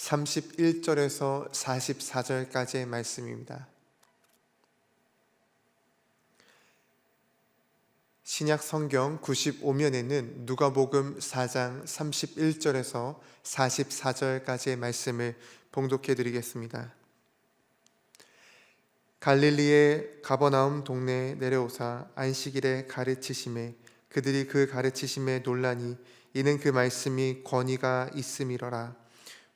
31절에서 44절까지의 말씀입니다. 신약 성경 95면에는 누가복음 4장 31절에서 44절까지의 말씀을 봉독해 드리겠습니다. 갈릴리의 가버나움 동네에 내려오사 안식일에 가르치심에 그들이 그 가르치심에 논란이 이는 그 말씀이 권위가 있음이러라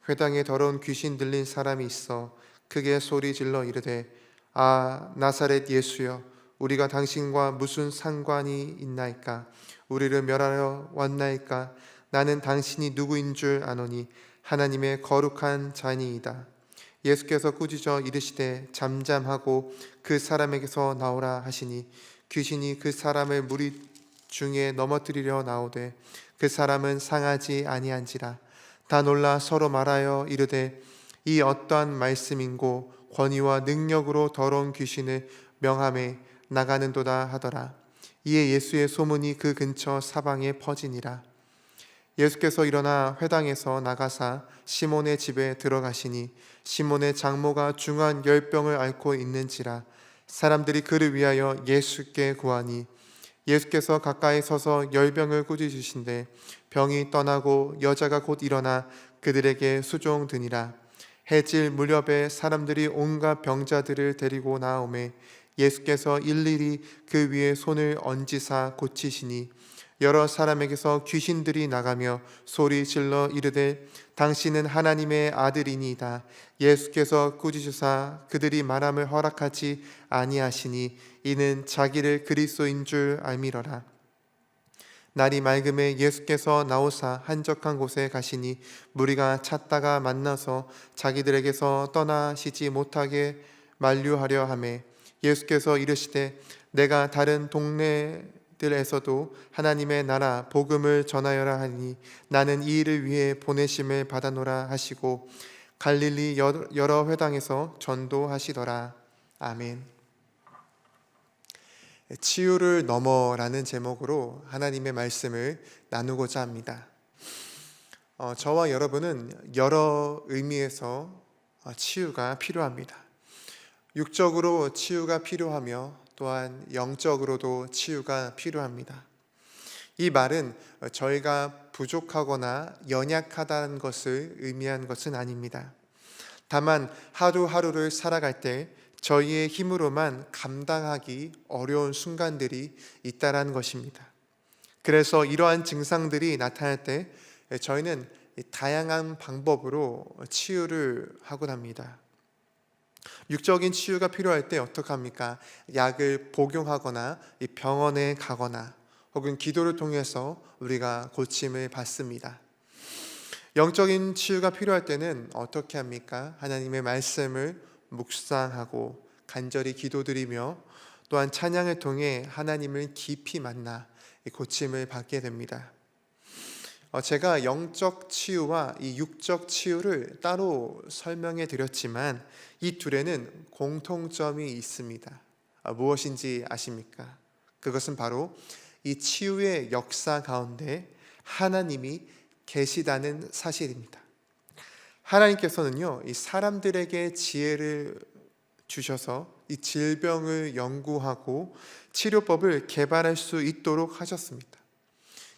회당에 더러운 귀신 들린 사람이 있어 크게 소리 질러 이르되 아 나사렛 예수여 우리가 당신과 무슨 상관이 있나이까? 우리를 멸하러 왔나이까? 나는 당신이 누구인 줄 아노니 하나님의 거룩한 자니이다. 예수께서 꾸짖어 이르시되 잠잠하고 그 사람에게서 나오라 하시니 귀신이 그 사람을 무리 중에 넘어뜨리려 나오되 그 사람은 상하지 아니한지라 다 놀라 서로 말하여 이르되 이 어떠한 말씀인고 권위와 능력으로 더러운 귀신을 명함에 나가는도다 하더라. 이에 예수의 소문이 그 근처 사방에 퍼지니라. 예수께서 일어나 회당에서 나가사 시몬의 집에 들어가시니 시몬의 장모가 중한 열병을 앓고 있는지라 사람들이 그를 위하여 예수께 구하니 예수께서 가까이 서서 열병을 꾸짖으신데 병이 떠나고 여자가 곧 일어나 그들에게 수종 드니라. 해질 무렵에 사람들이 온갖 병자들을 데리고 나오매 예수께서 일일이 그 위에 손을 얹으사 고치시니 여러 사람에게서 귀신들이 나가며 소리 질러 이르되 당신은 하나님의 아들이니이다. 예수께서 꾸짖으사 그들이 말함을 허락하지 아니하시니 이는 자기를 그리스도인 줄 알미러라. 날이 맑음에 예수께서 나오사 한적한 곳에 가시니 무리가 찾다가 만나서 자기들에게서 떠나시지 못하게 만류하려 하매 예수께서 이르시되 내가 다른 동네 들에서도 하나님의 나라 복음을 전하여라 하니 나는 이 일을 위해 보내심을 받아노라 하시고 갈릴리 여러 회당에서 전도하시더라 아멘. 치유를 넘어라는 제목으로 하나님의 말씀을 나누고자 합니다. 어, 저와 여러분은 여러 의미에서 어, 치유가 필요합니다. 육적으로 치유가 필요하며 또한 영적으로도 치유가 필요합니다. 이 말은 저희가 부족하거나 연약하다는 것을 의미한 것은 아닙니다. 다만 하루하루를 살아갈 때 저희의 힘으로만 감당하기 어려운 순간들이 있다라는 것입니다. 그래서 이러한 증상들이 나타날 때 저희는 다양한 방법으로 치유를 하곤 합니다. 육적인 치유가 필요할 때 어떡합니까? 약을 복용하거나 병원에 가거나 혹은 기도를 통해서 우리가 고침을 받습니다. 영적인 치유가 필요할 때는 어떻게 합니까? 하나님의 말씀을 묵상하고 간절히 기도드리며 또한 찬양을 통해 하나님을 깊이 만나 고침을 받게 됩니다. 어, 제가 영적 치유와 이 육적 치유를 따로 설명해 드렸지만 이 둘에는 공통점이 있습니다. 아, 무엇인지 아십니까? 그것은 바로 이 치유의 역사 가운데 하나님이 계시다는 사실입니다. 하나님께서는요, 이 사람들에게 지혜를 주셔서 이 질병을 연구하고 치료법을 개발할 수 있도록 하셨습니다.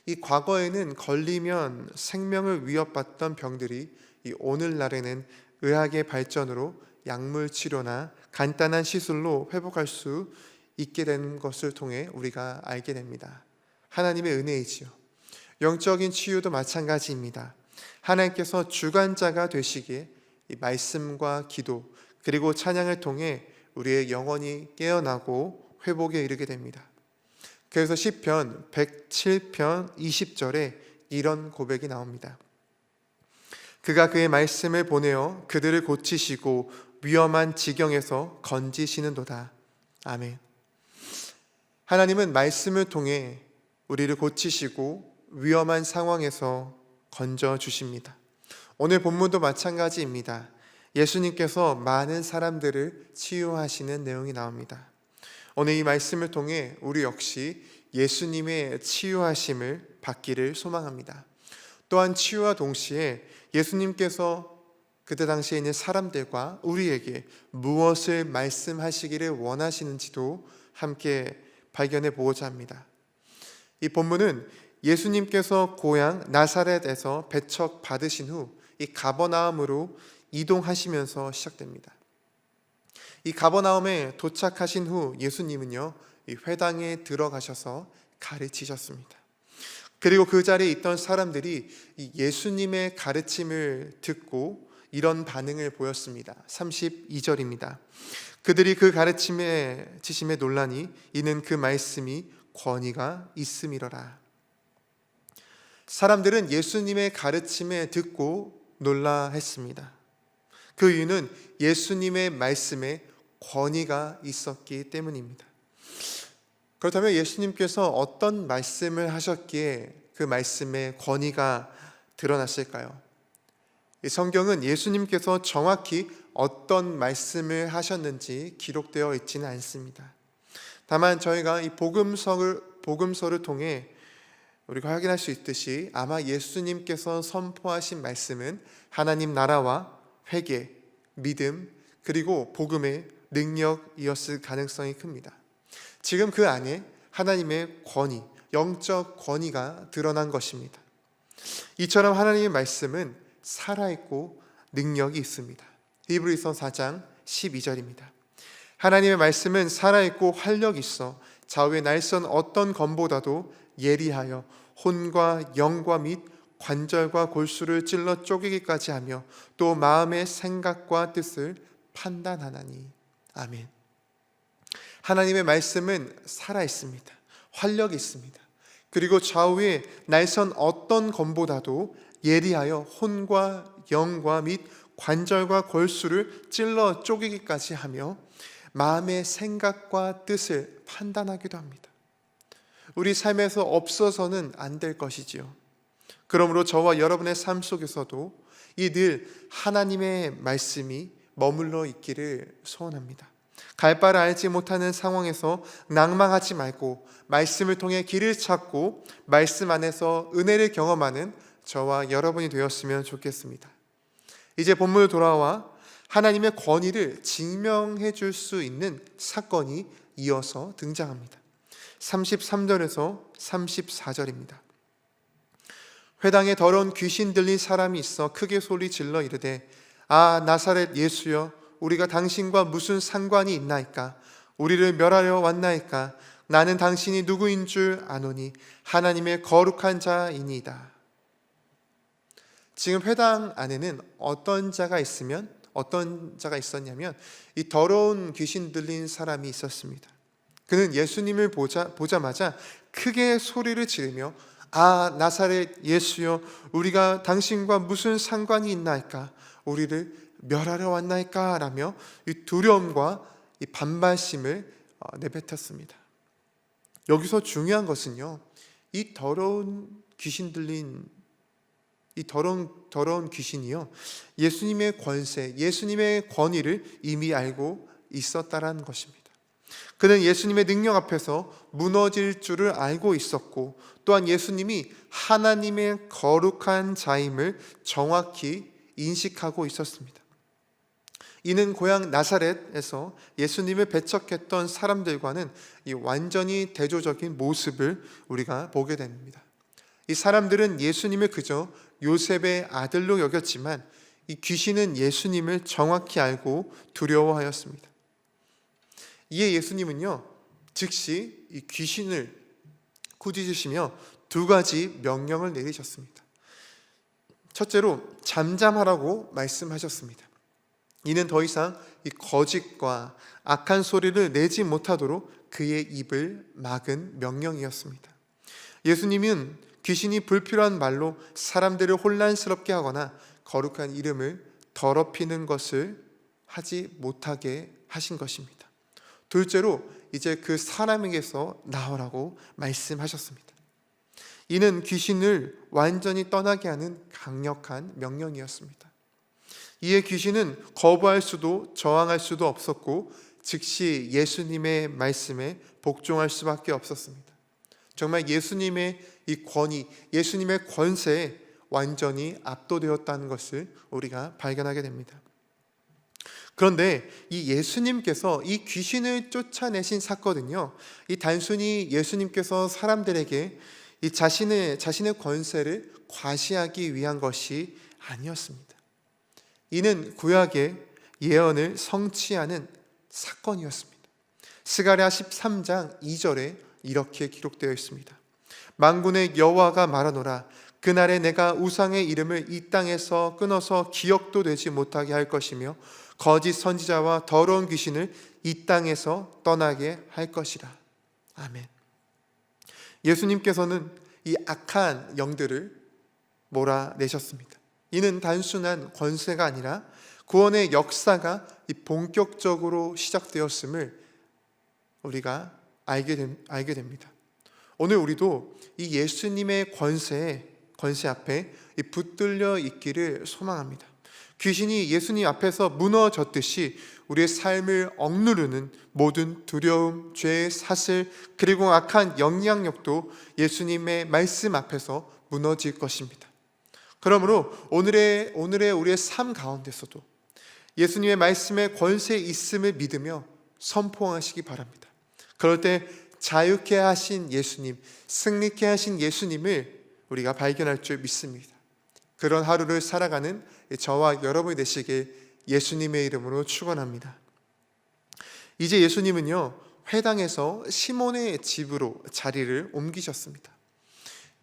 이 과거에는 걸리면 생명을 위협받던 병들이 이 오늘날에는 의학의 발전으로 약물 치료나 간단한 시술로 회복할 수 있게 된 것을 통해 우리가 알게 됩니다. 하나님의 은혜이지요. 영적인 치유도 마찬가지입니다. 하나님께서 주관자가 되시기에 이 말씀과 기도 그리고 찬양을 통해 우리의 영혼이 깨어나고 회복에 이르게 됩니다. 그래서 시편 107편 20절에 이런 고백이 나옵니다. 그가 그의 말씀을 보내어 그들을 고치시고 위험한 지경에서 건지시는도다. 아멘. 하나님은 말씀을 통해 우리를 고치시고 위험한 상황에서 건져 주십니다. 오늘 본문도 마찬가지입니다. 예수님께서 많은 사람들을 치유하시는 내용이 나옵니다. 오늘 이 말씀을 통해 우리 역시 예수님의 치유하심을 받기를 소망합니다. 또한 치유와 동시에 예수님께서 그때 당시에 있는 사람들과 우리에게 무엇을 말씀하시기를 원하시는지도 함께 발견해 보고자 합니다. 이 본문은 예수님께서 고향 나사렛에서 배척 받으신 후 이 가버나움으로 이동하시면서 시작됩니다. 이 가버나움에 도착하신 후 예수님은요 이 회당에 들어가셔서 가르치셨습니다. 그리고 그 자리에 있던 사람들이 이 예수님의 가르침을 듣고 이런 반응을 보였습니다. 32절입니다. 그들이 그 가르침에 지심에 논란이 이는 그 말씀이 권위가 있음이러라. 사람들은 예수님의 가르침에 듣고 놀라 했습니다. 그 이유는 예수님의 말씀에 권위가 있었기 때문입니다. 그렇다면 예수님께서 어떤 말씀을 하셨기에 그 말씀에 권위가 드러났을까요? 이 성경은 예수님께서 정확히 어떤 말씀을 하셨는지 기록되어 있지는 않습니다. 다만 저희가 이 복음서를 복음서를 통해 우리가 확인할 수 있듯이 아마 예수님께서 선포하신 말씀은 하나님 나라와 회개, 믿음, 그리고 복음의 능력이었을 가능성이 큽니다. 지금 그 안에 하나님의 권위, 영적 권위가 드러난 것입니다. 이처럼 하나님의 말씀은 살아있고 능력이 있습니다. 히브리서 4장 12절입니다. 하나님의 말씀은 살아있고 활력 있어 좌우의 날선 어떤 검보다도 예리하여 혼과 영과 및 관절과 골수를 찔러 쪼개기까지 하며 또 마음의 생각과 뜻을 판단하나니 아멘. 하나님의 말씀은 살아 있습니다. 활력이 있습니다. 그리고 좌우에 날선 어떤 검보다도 예리하여 혼과 영과 및 관절과 골수를 찔러 쪼개기까지 하며 마음의 생각과 뜻을 판단하기도 합니다. 우리 삶에서 없어서는 안 될 것이지요. 그러므로 저와 여러분의 삶 속에서도 이 늘 하나님의 말씀이 머물러 있기를 소원합니다. 갈 바를 알지 못하는 상황에서 낭망하지 말고 말씀을 통해 길을 찾고 말씀 안에서 은혜를 경험하는 저와 여러분이 되었으면 좋겠습니다. 이제 본문으로 돌아와 하나님의 권위를 증명해 줄 수 있는 사건이 이어서 등장합니다. 33절에서 34절입니다. 회당에 더러운 귀신 들린 사람이 있어 크게 소리 질러 이르되 아 나사렛 예수여 우리가 당신과 무슨 상관이 있나이까 우리를 멸하려 왔나이까 나는 당신이 누구인 줄 아노니 하나님의 거룩한 자이니이다. 지금 회당 안에는 어떤 자가 있으면 어떤 자가 있었냐면 이 더러운 귀신 들린 사람이 있었습니다. 그는 예수님을 보자, 보자마자 크게 소리를 지르며 아 나사렛 예수여 우리가 당신과 무슨 상관이 있나이까 우리를 멸하려 왔나이까 라며 이 두려움과 이 반발심을 어, 내뱉었습니다. 여기서 중요한 것은요. 이 더러운 귀신 들린 이 더러운 더러운 귀신이요. 예수님의 권세, 예수님의 권위를 이미 알고 있었다라는 것입니다. 그는 예수님의 능력 앞에서 무너질 줄을 알고 있었고 또한 예수님이 하나님의 거룩한 자임을 정확히 인식하고 있었습니다. 이는 고향 나사렛에서 예수님을 배척했던 사람들과는 이 완전히 대조적인 모습을 우리가 보게 됩니다. 이 사람들은 예수님을 그저 요셉의 아들로 여겼지만 이 귀신은 예수님을 정확히 알고 두려워하였습니다. 이에 예수님은요, 즉시 이 귀신을 꾸짖으시며 두 가지 명령을 내리셨습니다. 첫째로 잠잠하라고 말씀하셨습니다. 이는 더 이상 이 거짓과 악한 소리를 내지 못하도록 그의 입을 막은 명령이었습니다. 예수님은 귀신이 불필요한 말로 사람들을 혼란스럽게 하거나 거룩한 이름을 더럽히는 것을 하지 못하게 하신 것입니다. 둘째로 이제 그 사람에게서 나오라고 말씀하셨습니다. 이는 귀신을 완전히 떠나게 하는 강력한 명령이었습니다. 이에 귀신은 거부할 수도 저항할 수도 없었고 즉시 예수님의 말씀에 복종할 수밖에 없었습니다. 정말 예수님의 이 권위, 예수님의 권세에 완전히 압도되었다는 것을 우리가 발견하게 됩니다. 그런데 이 예수님께서 이 귀신을 쫓아내신 사건은요, 이 단순히 예수님께서 사람들에게 이 자신의 자신의 권세를 과시하기 위한 것이 아니었습니다. 이는 구약의 예언을 성취하는 사건이었습니다. 스가랴 13장 2절에 이렇게 기록되어 있습니다. 만군의 여호와가 말하노라 그날에 내가 우상의 이름을 이 땅에서 끊어서 기억도 되지 못하게 할 것이며 거짓 선지자와 더러운 귀신을 이 땅에서 떠나게 할 것이라. 아멘. 예수님께서는 이 악한 영들을 몰아내셨습니다. 이는 단순한 권세가 아니라 구원의 역사가 본격적으로 시작되었음을 우리가 알게, 됨, 알게 됩니다. 오늘 우리도 이 예수님의 권세에 권세 앞에 붙들려 있기를 소망합니다. 귀신이 예수님 앞에서 무너졌듯이 우리의 삶을 억누르는 모든 두려움, 죄, 사슬, 그리고 악한 영향력도 예수님의 말씀 앞에서 무너질 것입니다. 그러므로 오늘의 오늘의 우리의 삶 가운데서도 예수님의 말씀에 권세 있음을 믿으며 선포하시기 바랍니다. 그럴 때 자유케 하신 예수님, 승리케 하신 예수님을 우리가 발견할 줄 믿습니다. 그런 하루를 살아가는 저와 여러분이 되시길 예수님의 이름으로 축원합니다. 이제 예수님은요 회당에서 시몬의 집으로 자리를 옮기셨습니다.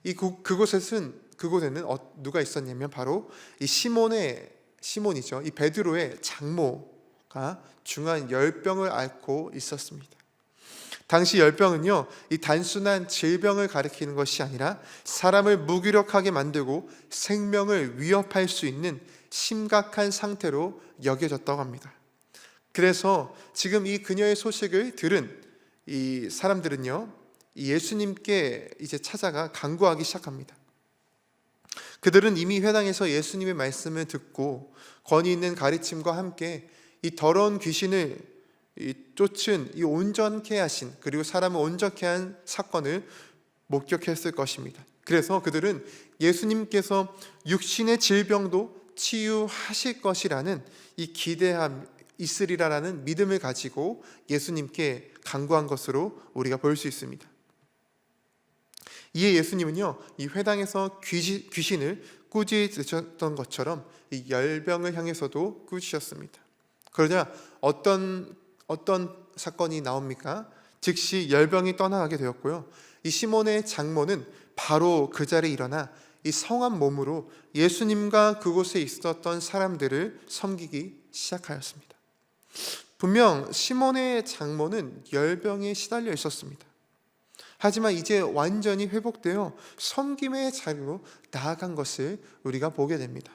이 그곳에는 그곳에는 어, 누가 있었냐면 바로 이 시몬의 시몬이죠. 이 베드로의 장모가 중한 열병을 앓고 있었습니다. 당시 열병은요, 이 단순한 질병을 가리키는 것이 아니라 사람을 무기력하게 만들고 생명을 위협할 수 있는 심각한 상태로 여겨졌다고 합니다. 그래서 지금 이 그녀의 소식을 들은 이 사람들은요, 예수님께 이제 찾아가 간구하기 시작합니다. 그들은 이미 회당에서 예수님의 말씀을 듣고 권위 있는 가르침과 함께 이 더러운 귀신을 이 쫓은 이 온전케 하신 그리고 사람을 온전케 한 사건을 목격했을 것입니다. 그래서 그들은 예수님께서 육신의 질병도 치유하실 것이라는 이 기대함 있으리라라는 믿음을 가지고 예수님께 간구한 것으로 우리가 볼 수 있습니다. 이에 예수님은요 이 회당에서 귀신, 귀신을 꾸짖으셨던 것처럼 이 열병을 향해서도 꾸짖으셨습니다. 그러자 어떤 어떤 사건이 나옵니까? 즉시 열병이 떠나가게 되었고요. 이 시몬의 장모는 바로 그 자리에 일어나 이 성한 몸으로 예수님과 그곳에 있었던 사람들을 섬기기 시작하였습니다. 분명 시몬의 장모는 열병에 시달려 있었습니다. 하지만 이제 완전히 회복되어 섬김의 자리로 나아간 것을 우리가 보게 됩니다.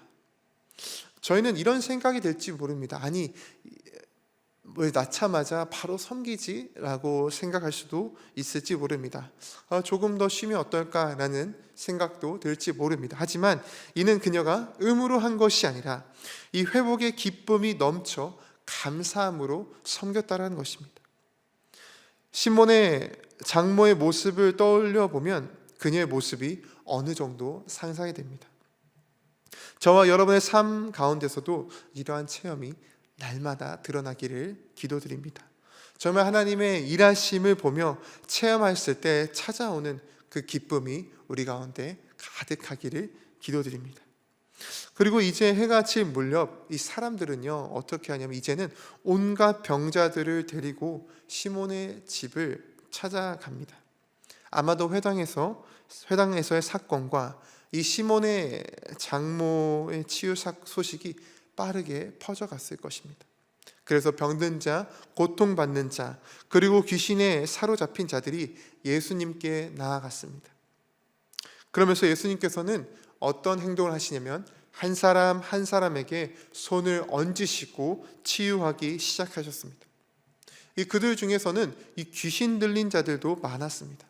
저희는 이런 생각이 될지 모릅니다. 아니, 왜 낳자마자 바로 섬기지라고 생각할 수도 있을지 모릅니다. 아, 조금 더 쉬면 어떨까라는 생각도 들지 모릅니다. 하지만 이는 그녀가 의무로 한 것이 아니라 이 회복의 기쁨이 넘쳐 감사함으로 섬겼다라는 것입니다. 시몬의 장모의 모습을 떠올려 보면 그녀의 모습이 어느 정도 상상이 됩니다. 저와 여러분의 삶 가운데서도 이러한 체험이 날마다 드러나기를 기도드립니다. 정말 하나님의 일하심을 보며 체험했을 때 찾아오는 그 기쁨이 우리 가운데 가득하기를 기도드립니다. 그리고 이제 해가 칠 무렵 이 사람들은요 어떻게 하냐면 이제는 온갖 병자들을 데리고 시몬의 집을 찾아갑니다. 아마도 회당에서 회당에서의 사건과 이 시몬의 장모의 치유 사- 소식이 빠르게 퍼져갔을 것입니다. 그래서 병든 자, 고통받는 자, 그리고 귀신에 사로잡힌 자들이 예수님께 나아갔습니다. 그러면서 예수님께서는 어떤 행동을 하시냐면 한 사람 한 사람에게 손을 얹으시고 치유하기 시작하셨습니다. 이 그들 중에서는 이 귀신 들린 자들도 많았습니다.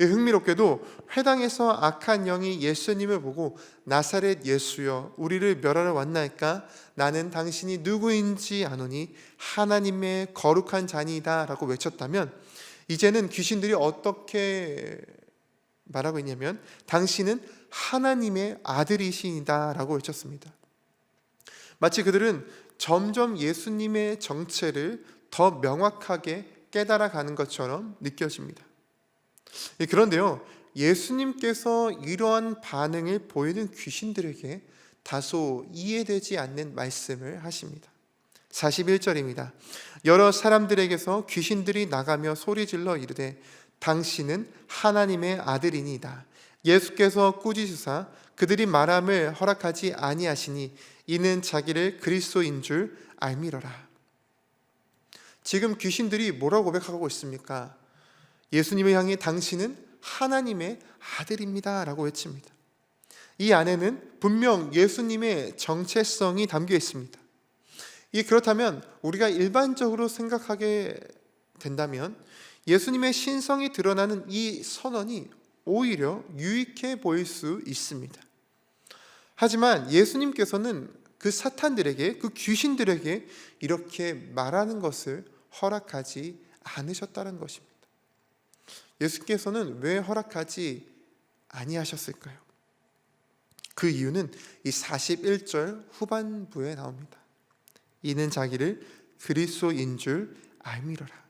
이 흥미롭게도 회당에서 악한 영이 예수님을 보고 나사렛 예수여 우리를 멸하러 왔나이까 나는 당신이 누구인지 아노니 하나님의 거룩한 자니다라고 외쳤다면 이제는 귀신들이 어떻게 말하고 있냐면 당신은 하나님의 아들이시다라고 외쳤습니다. 마치 그들은 점점 예수님의 정체를 더 명확하게 깨달아가는 것처럼 느껴집니다. 예, 그런데요, 예수님께서 이러한 반응을 보이는 귀신들에게 다소 이해되지 않는 말씀을 하십니다. 41절입니다. 여러 사람들에게서 귀신들이 나가며 소리질러 이르되 당신은 하나님의 아들이니이다. 예수께서 꾸짖으사 그들이 말함을 허락하지 아니하시니 이는 자기를 그리스도인 줄 알미러라. 지금 귀신들이 뭐라고 고백하고 있습니까? 예수님을 향해 당신은 하나님의 아들입니다 라고 외칩니다. 이 안에는 분명 예수님의 정체성이 담겨 있습니다. 이 그렇다면 우리가 일반적으로 생각하게 된다면 예수님의 신성이 드러나는 이 선언이 오히려 유익해 보일 수 있습니다. 하지만 예수님께서는 그 사탄들에게 그 귀신들에게 이렇게 말하는 것을 허락하지 않으셨다는 것입니다. 예수께서는 왜 허락하지 아니하셨을까요? 그 이유는 이 41절 후반부에 나옵니다. 이는 자기를 그리스도인 줄 알미러라.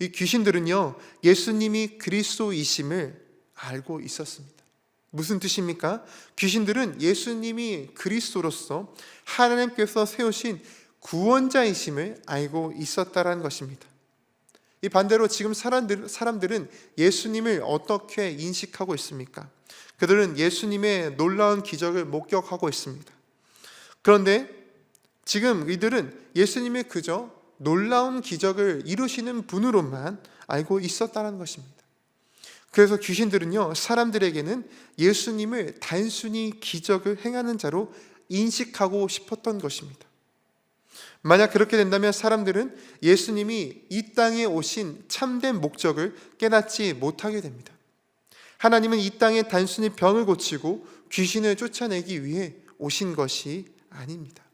이 귀신들은요, 예수님이 그리스도이심을 알고 있었습니다. 무슨 뜻입니까? 귀신들은 예수님이 그리스도로서 하나님께서 세우신 구원자이심을 알고 있었다라는 것입니다. 이 반대로 지금 사람들, 사람들은 예수님을 어떻게 인식하고 있습니까? 그들은 예수님의 놀라운 기적을 목격하고 있습니다. 그런데 지금 이들은 예수님의 그저 놀라운 기적을 이루시는 분으로만 알고 있었다는 것입니다. 그래서 귀신들은요, 사람들에게는 예수님을 단순히 기적을 행하는 자로 인식하고 싶었던 것입니다. 만약 그렇게 된다면 사람들은 예수님이 이 땅에 오신 참된 목적을 깨닫지 못하게 됩니다. 하나님은 이 땅에 단순히 병을 고치고 귀신을 쫓아내기 위해 오신 것이 아닙니다.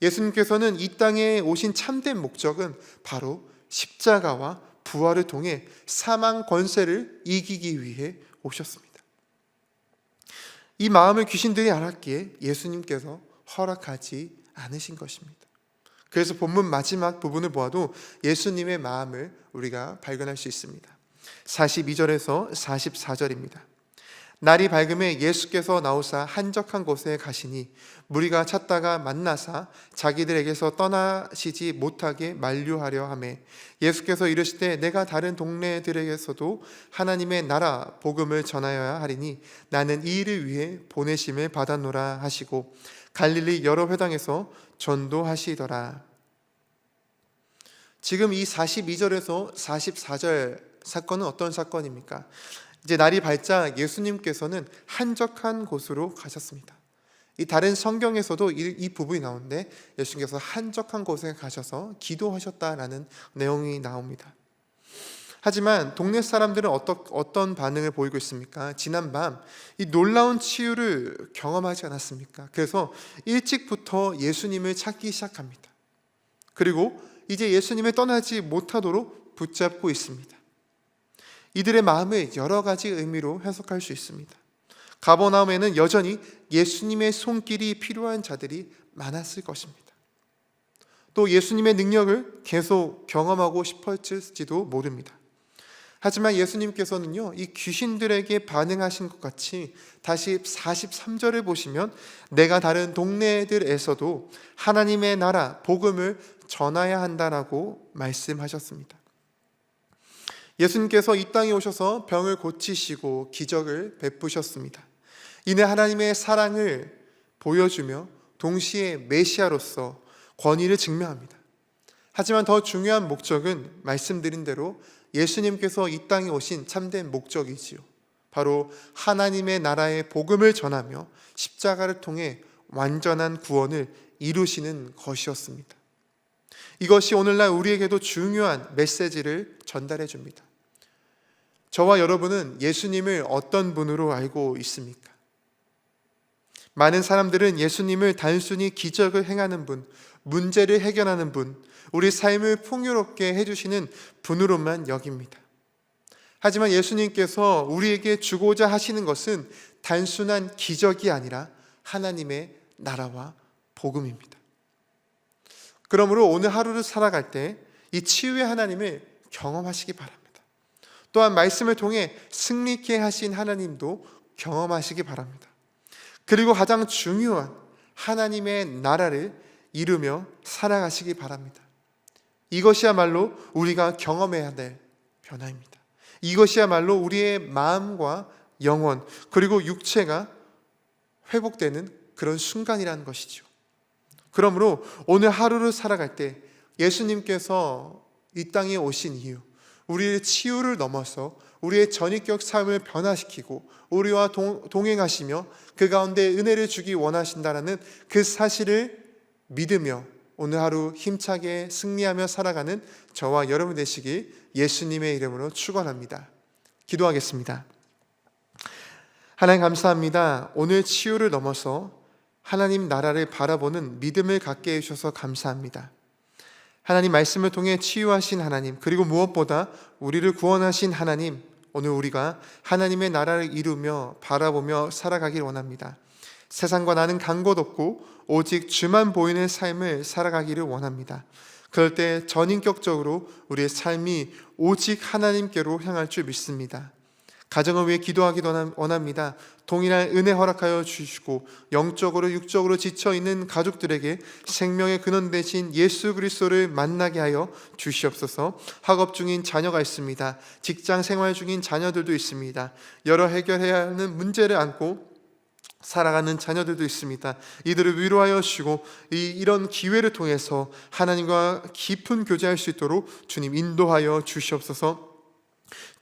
예수님께서는 이 땅에 오신 참된 목적은 바로 십자가와 부활을 통해 사망 권세를 이기기 위해 오셨습니다. 이 마음을 귀신들이 알았기에 예수님께서 허락하지 않으신 것입니다. 그래서 본문 마지막 부분을 보아도 예수님의 마음을 우리가 발견할 수 있습니다. 42절에서 44절입니다. 날이 밝음에 예수께서 나오사 한적한 곳에 가시니 무리가 찾다가 만나사 자기들에게서 떠나시지 못하게 만류하려 하매 예수께서 이르시되 내가 다른 동네들에게서도 하나님의 나라 복음을 전하여야 하리니 나는 이 일을 위해 보내심을 받았노라 하시고 갈릴리 여러 회당에서 전도하시더라. 지금 이 42절에서 44절 사건은 어떤 사건입니까? 이제 날이 밝자 예수님께서는 한적한 곳으로 가셨습니다. 이 다른 성경에서도 이, 이 부분이 나오는데 예수님께서 한적한 곳에 가셔서 기도하셨다라는 내용이 나옵니다. 하지만 동네 사람들은 어떠, 어떤 반응을 보이고 있습니까? 지난 밤 이 놀라운 치유를 경험하지 않았습니까? 그래서 일찍부터 예수님을 찾기 시작합니다. 그리고 이제 예수님을 떠나지 못하도록 붙잡고 있습니다. 이들의 마음을 여러 가지 의미로 해석할 수 있습니다. 가버나움에는 여전히 예수님의 손길이 필요한 자들이 많았을 것입니다. 또 예수님의 능력을 계속 경험하고 싶었을지도 모릅니다. 하지만 예수님께서는요, 이 귀신들에게 반응하신 것 같이 다시 43절을 보시면 내가 다른 동네들에서도 하나님의 나라, 복음을 전하야 한다라고 말씀하셨습니다. 예수님께서 이 땅에 오셔서 병을 고치시고 기적을 베푸셨습니다. 이내 하나님의 사랑을 보여주며 동시에 메시아로서 권위를 증명합니다. 하지만 더 중요한 목적은 말씀드린 대로 예수님께서 이 땅에 오신 참된 목적이지요. 바로 하나님의 나라의 복음을 전하며 십자가를 통해 완전한 구원을 이루시는 것이었습니다. 이것이 오늘날 우리에게도 중요한 메시지를 전달해 줍니다. 저와 여러분은 예수님을 어떤 분으로 알고 있습니까? 많은 사람들은 예수님을 단순히 기적을 행하는 분, 문제를 해결하는 분, 우리 삶을 풍요롭게 해주시는 분으로만 여깁니다. 하지만 예수님께서 우리에게 주고자 하시는 것은 단순한 기적이 아니라 하나님의 나라와 복음입니다. 그러므로 오늘 하루를 살아갈 때 이 치유의 하나님을 경험하시기 바랍니다. 또한 말씀을 통해 승리케 하신 하나님도 경험하시기 바랍니다. 그리고 가장 중요한 하나님의 나라를 이루며 살아가시기 바랍니다. 이것이야말로 우리가 경험해야 될 변화입니다. 이것이야말로 우리의 마음과 영혼 그리고 육체가 회복되는 그런 순간이라는 것이죠. 그러므로 오늘 하루를 살아갈 때 예수님께서 이 땅에 오신 이유, 우리의 치유를 넘어서 우리의 전인격 삶을 변화시키고 우리와 동, 동행하시며 그 가운데 은혜를 주기 원하신다라는 그 사실을 믿으며 오늘 하루 힘차게 승리하며 살아가는 저와 여러분 되시길 예수님의 이름으로 축원합니다. 기도하겠습니다. 하나님 감사합니다. 오늘 치유를 넘어서 하나님 나라를 바라보는 믿음을 갖게 해주셔서 감사합니다. 하나님 말씀을 통해 치유하신 하나님, 그리고 무엇보다 우리를 구원하신 하나님, 오늘 우리가 하나님의 나라를 이루며 바라보며 살아가길 원합니다. 세상과 나는 간 곳 없고 오직 주만 보이는 삶을 살아가기를 원합니다. 그럴 때 전인격적으로 우리의 삶이 오직 하나님께로 향할 줄 믿습니다. 가정을 위해 기도하기 원합니다. 동일한 은혜 허락하여 주시고 영적으로 육적으로 지쳐 있는 가족들에게 생명의 근원 대신 예수 그리스도를 만나게 하여 주시옵소서. 학업 중인 자녀가 있습니다. 직장 생활 중인 자녀들도 있습니다. 여러 해결해야 하는 문제를 안고 살아가는 자녀들도 있습니다. 이들을 위로하여 주시고 이, 이런 기회를 통해서 하나님과 깊은 교제할 수 있도록 주님 인도하여 주시옵소서.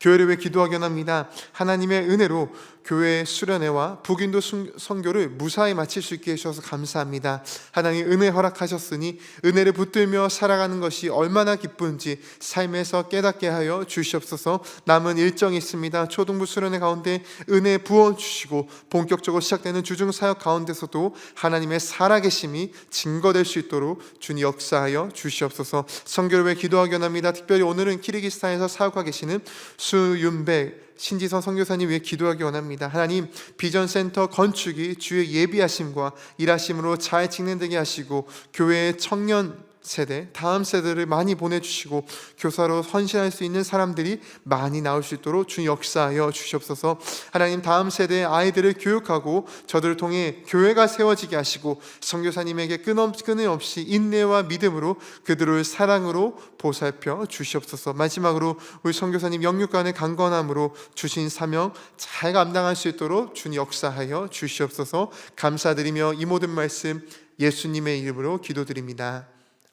교회를 위해 기도하기 원합니다. 하나님의 은혜로 교회 수련회와 북인도 선교를 무사히 마칠 수 있게 해주셔서 감사합니다. 하나님 은혜 허락하셨으니 은혜를 붙들며 살아가는 것이 얼마나 기쁜지 삶에서 깨닫게 하여 주시옵소서. 남은 일정이 있습니다. 초등부 수련회 가운데 은혜 부어 주시고 본격적으로 시작되는 주중 사역 가운데서도 하나님의 살아계심이 증거될 수 있도록 주님 역사하여 주시옵소서. 선교를 위해 기도하기 원합니다. 특별히 오늘은 키르기스탄에서 사역하고 계시는 수윤백 신지선 선교사님 위해 기도하기 원합니다. 하나님 비전 센터 건축이 주의 예비하심과 일하심으로 잘 진행되게 하시고 교회의 청년 세대, 다음 세대를 많이 보내주시고 교사로 헌신할 수 있는 사람들이 많이 나올 수 있도록 주 역사하여 주시옵소서. 하나님 다음 세대의 아이들을 교육하고 저들을 통해 교회가 세워지게 하시고 성교사님에게 끊임없이 인내와 믿음으로 그들을 사랑으로 보살펴 주시옵소서. 마지막으로 우리 성교사님 영육간의 강건함으로 주신 사명 잘 감당할 수 있도록 주 역사하여 주시옵소서. 감사드리며 이 모든 말씀 예수님의 이름으로 기도드립니다.